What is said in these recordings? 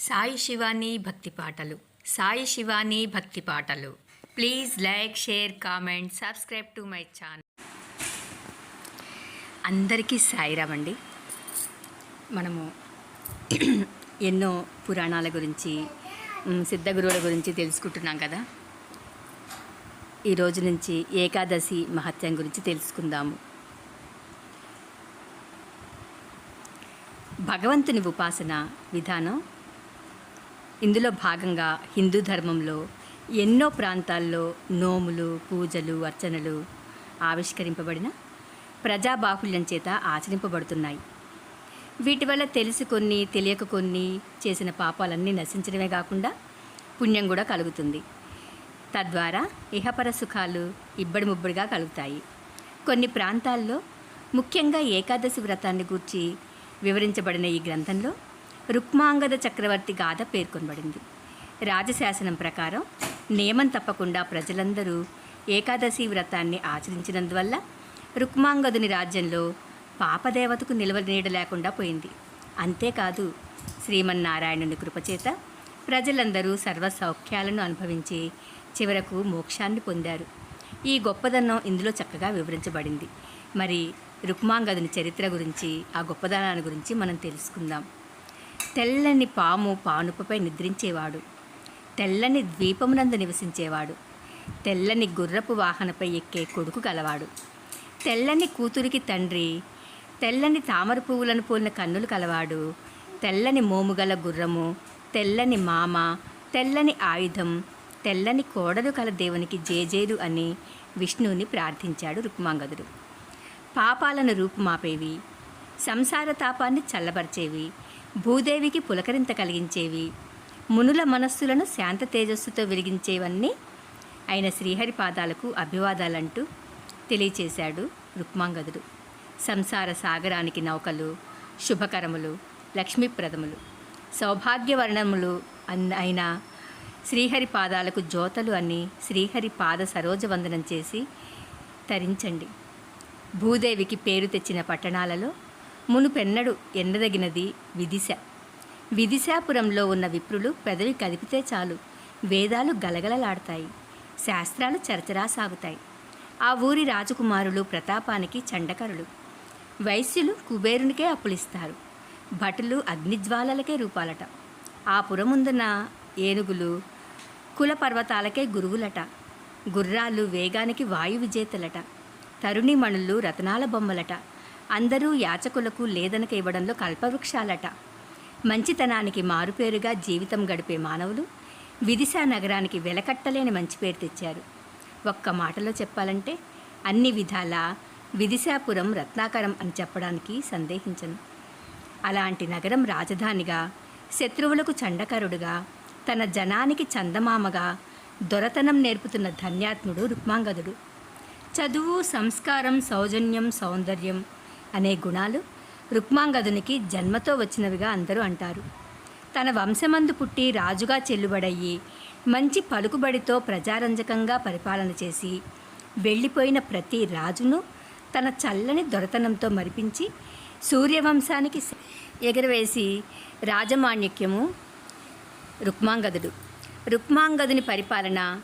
సాయి శివాని భక్తి పాటలు. సాయి శివాని భక్తి పాటలు. Please like share comment subscribe to my channel. అందరికీ సాయిరామ్ అండి. మనము ఎన్నో పురాణాల గురించి సిద్ధగురువుల గురించి తెలుసుకుంటున్నాం కదా. ఈరోజు నుంచి ఏకాదశి మహత్యం గురించి తెలుసుకుందాము. భగవంతుని ఉపాసన విధానం ఇందులో భాగంగా హిందూ ధర్మంలో ఎన్నో ప్రాంతాల్లో నోములు పూజలు అర్చనలు ఆవిష్కరింపబడిన ప్రజాబాహుళ్యం చేత ఆచరింపబడుతున్నాయి. వీటి వల్ల తెలిసి కొన్ని తెలియక కొన్ని చేసిన పాపాలన్నీ నశించడమే కాకుండా పుణ్యం కూడా కలుగుతుంది. తద్వారా ఇహపర సుఖాలు ఇబ్బడి ముబ్బడిగా కలుగుతాయి. కొన్ని ప్రాంతాల్లో ముఖ్యంగా ఏకాదశి వ్రతాన్ని గూర్చి వివరించబడిన ఈ గ్రంథంలో రుక్మాంగద చక్రవర్తి గాథ పేర్కొనబడింది. రాజశాసనం ప్రకారం నియమం తప్పకుండా ప్రజలందరూ ఏకాదశి వ్రతాన్ని ఆచరించినందువల్ల రుక్మాంగదుని రాజ్యంలో పాపదేవతకు నిల్వ నీడ లేకుండా పోయింది. అంతేకాదు శ్రీమన్నారాయణుని కృపచేత ప్రజలందరూ సర్వ సౌఖ్యాలను అనుభవించి చివరకు మోక్షాన్ని పొందారు. ఈ గొప్పదనం ఇందులో చక్కగా వివరించబడింది. మరి రుక్మాంగదుని చరిత్ర గురించి ఆ గొప్పదనాన్ని గురించి మనం తెలుసుకుందాం. తెల్లని పాము పానుపపై నిద్రించేవాడు. తెల్లని ద్వీపమునందు నివసించేవాడు. తెల్లని గుర్రపు వాహనపై ఎక్కే కొడుకు గలవాడు. తెల్లని కూతురికి తండ్రి తెల్లని తామర పువ్వులను పోలిన కన్నులు కలవాడు. తెల్లని మోముగల గుర్రము తెల్లని మామ తెల్లని ఆయుధం తెల్లని కోడలు కల దేవునికి జేజేరు అని విష్ణువుని ప్రార్థించాడు రుక్మాంగదుడు. పాపాలను రూపుమాపేవి. సంసార తాపాన్ని చల్లబరిచేవి. భూదేవికి పులకరింత కలిగించేవి. మునుల మనస్సులను శాంత తేజస్సుతో వెలిగించేవన్నీ ఆయన శ్రీహరి పాదాలకు అభివాదాలంటూ తెలియచేశాడు రుక్మాంగదుడు. సంసార సాగరానికి నౌకలు శుభకరములు లక్ష్మీప్రదములు సౌభాగ్యవర్ణములు అన్ అయిన శ్రీహరి పాదాలకు జ్యోతలు అని శ్రీహరి పాద సరోజవందనం చేసి తరించండి. భూదేవికి పేరు తెచ్చిన పట్టణాలలో మునుపెన్నడు ఎండదగినది విదిశ. విదిశాపురంలో ఉన్న విప్రులు పెదవి కదిపితే చాలు. వేదాలు గలగలలాడతాయి. శాస్త్రాలు చరచరా సాగుతాయి. ఆ ఊరి రాజకుమారులు ప్రతాపానికి చండకరులు. వైశ్యులు కుబేరునికే అప్పులిస్తారు. భటులు అగ్నిజ్వాలలకే రూపాలట. ఆ పురముందున ఏనుగులు కుల పర్వతాలకే గురువులట. గుర్రాలు వేగానికి వాయు విజేతలట. తరుణిమణులు రతనాల బొమ్మలట. అందరూ యాచకులకు లేదనక ఇవ్వడంలో కల్పవృక్షాలట. మంచితనానికి మారుపేరుగా జీవితం గడిపే మానవులు విదిశా నగరానికి వెలకట్టలేని మంచి పేరు తెచ్చారు. ఒక్క మాటలో చెప్పాలంటే అన్ని విధాల విదిశాపురం రత్నాకరం అని చెప్పడానికి సందేహించను. అలాంటి నగరం రాజధానిగా శత్రువులకు చండకరుడుగా తన జనానికి చందమామగా దొరతనం నేర్పుతున్న ధన్యాత్ముడు రుక్మాంగదుడు. చదువు సంస్కారం సౌజన్యం సౌందర్యం అనే గుణాలు రుక్మాంగదునికి జన్మతో వచ్చినవిగా అందరూ అంటారు. తన వంశమందు పుట్టి రాజుగా చెల్లుబడయ్యి మంచి పలుకుబడితో ప్రజారంజకంగా పరిపాలన చేసి వెళ్ళిపోయిన ప్రతి రాజును తన చల్లని దొరతనంతో మరిపించి సూర్యవంశానికి ఎగరవేసి రాజమాణిక్యము రుక్మాంగదుడు. రుక్మాంగదుని పరిపాలన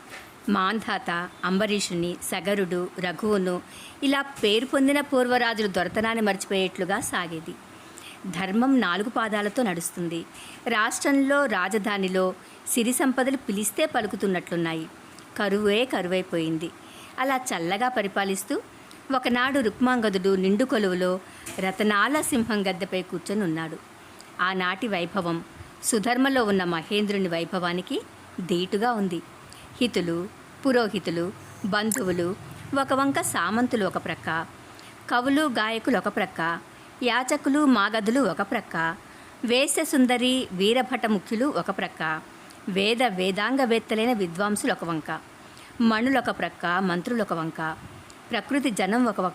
మాంధాత అంబరీషుని సగరుడు రఘువును ఇలా పేరు పొందిన పూర్వరాజులు దొరతనాన్ని మర్చిపోయేట్లుగా సాగేది. ధర్మం నాలుగు పాదాలతో నడుస్తుంది. రాష్ట్రంలో రాజధానిలో సిరి సంపదలు పిలిస్తే పలుకుతున్నట్లున్నాయి. కరువే కరువైపోయింది. అలా చల్లగా పరిపాలిస్తూ ఒకనాడు రుక్మాంగదుడు నిండు కొలువులో రతనాల సింహం గద్దెపై కూర్చొని ఉన్నాడు ఆనాటి వైభవం సుధర్మలో ఉన్న మహేంద్రుని వైభవానికి ధీటుగా ఉంది. హితులు పురోహితులు బంధువులు ఒక వంక సామంతులు ఒక ప్రక్క కవులు గాయకులు ఒక ప్రక్క యాచకులు మాగధులు ఒక ప్రక్క వేశ్యసుందరి వీరభటముఖ్యులు వీరభట ముఖ్యులు ఒక ప్రక్క వేద వేదాంగవేత్తలైన విద్వాంసులు ఒక వంక మణులు ఒక ప్రక్క మంత్రులు ఒక వంక ప్రకృతి జనం ఒక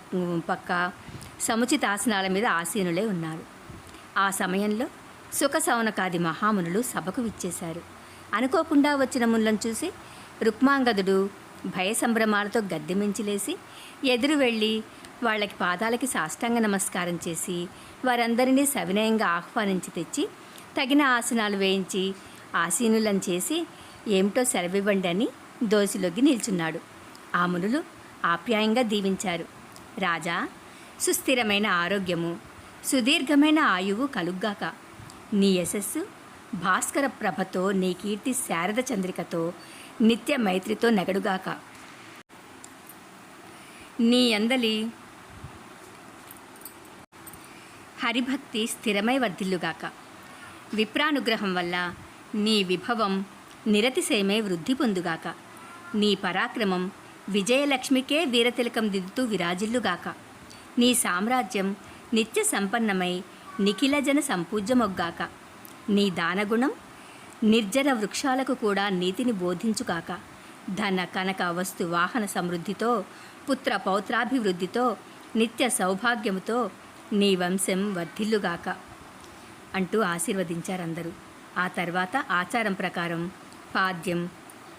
పక్క సముచిత ఆసనాల మీద ఆసీనులే ఉన్నారు. ఆ సమయంలో సుఖ సౌనకాది మహామునులు సభకు విచ్చేశారు. అనుకోకుండా వచ్చిన మునులను చూసి రుక్మాంగదుడు భయ సంభ్రమాలతో గద్దెమించిలేసి ఎదురు వెళ్ళి వాళ్ళకి పాదాలకి సాష్టాంగ నమస్కారం చేసి వారందరినీ సవినయంగా ఆహ్వానించి తెచ్చి తగిన ఆసనాలు వేయించి ఆసీనులను చేసి ఏమిటో సెలవివ్వండి అని దోసిలోకి నిల్చున్నాడు. ఆ మునులు ఆప్యాయంగా దీవించారు. రాజా సుస్థిరమైన ఆరోగ్యము సుదీర్ఘమైన ఆయువు కలుగ్గాక నీ యశస్సు భాస్కర ప్రభతో నీ కీర్తి శారద చంద్రికతో నిత్య మైత్రితో నెగడుగాక. నీ అందలి హరిభక్తి స్థిరమై వర్ధిల్లుగాక. విప్రానుగ్రహం వల్ల నీ విభవం నిరతిశయమై వృద్ధి పొందుగాక. నీ పరాక్రమం విజయలక్ష్మికే వీరతిలకం దిద్దుతూ విరాజిల్లుగాక. నీ సామ్రాజ్యం నిత్య సంపన్నమై నిఖిల జన సంపూజ్యమొగ్గాక. నీ దానగుణం నిర్జన వృక్షాలకు కూడా నీతిని బోధించుగాక. ధన కనక వస్తు వాహన సమృద్ధితో పుత్ర పౌత్రాభివృద్ధితో నిత్య సౌభాగ్యముతో నీ వంశం వర్ధిల్లుగాక అంటూ ఆశీర్వదించారందరూ. ఆ తర్వాత ఆచారం ప్రకారం పాద్యం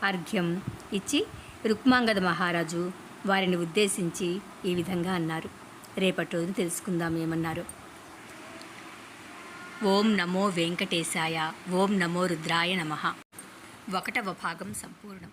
అర్ఘ్యం ఇచ్చి రుక్మాంగద మహారాజు వారిని ఉద్దేశించి ఈ విధంగా అన్నారు. రేపటి రోజు తెలుసుకుందాం ఏమన్నారు. ఓం నమో వెంకటేశాయ ఓం నమో రుద్రాయ నమ. ఒకటవ భాగం సంపూర్ణం.